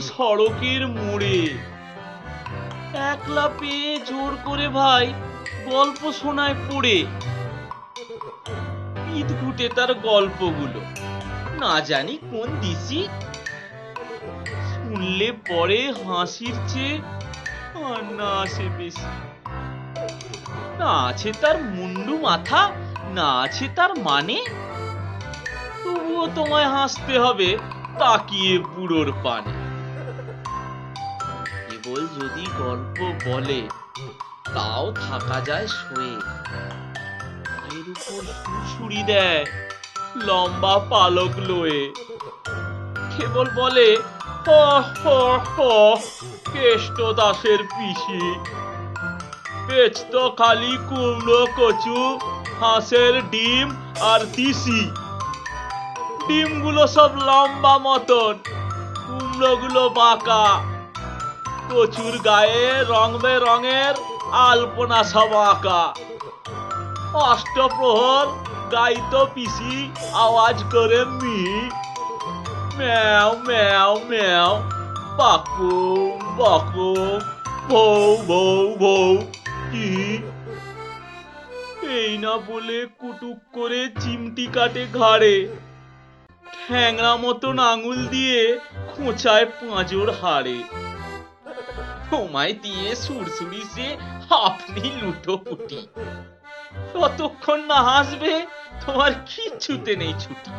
সড়কের মোড়ে। একলা পেয়ে জোর করে ভাই গল্প শোনায় পড়ে। পিঠ ঘুটে তার গল্পগুলো। না জানি কোন দিশি। শুনলে পরে হাসির চেয়ে আর না আসে বেশি। না আছে তার মুন্ডু মাথা, না আছে তার মানে। তবুও তোমায় হাসতে হবে তাকিয়ে বুড়োর পানে। কেবল যদি গল্প বলে, তাও থাকা যায় শোয়ে। এর উপর সুড়সুড়ি দেয় লম্বা পালক লয়ে। কেবল বলে হ হ হ কেষ্ট দাসের পিসি। পেঁচত খালি কুমড়ো, কচু, হাঁসের ডিম আর তিসি। ডিমগুলো সব লম্বা মতন, কুমড়োগুলো বাঁকা। কচুর গায়ে রং বেরঙের আলপনা সব আঁকা অষ্টপ্রহর গাইতো পিসি আওয়াজ করে মি। ম্যাও ম্যাও ম্যাও, বাকু বাকু, বউ বউ বউ, কি? এই না বলে কুটুক করে চিমটি কাটে ঘাড়ে। ঠ্যাংরা মতন আঙুল দিয়ে খোঁচায় পাঁজর হাড়ে। তোমায় দিয়ে সুরসুরি সে আপনি লুটো পুটি ততক্ষণ না হাসবে তোমার কিচ্ছুতে নেই ছুটি।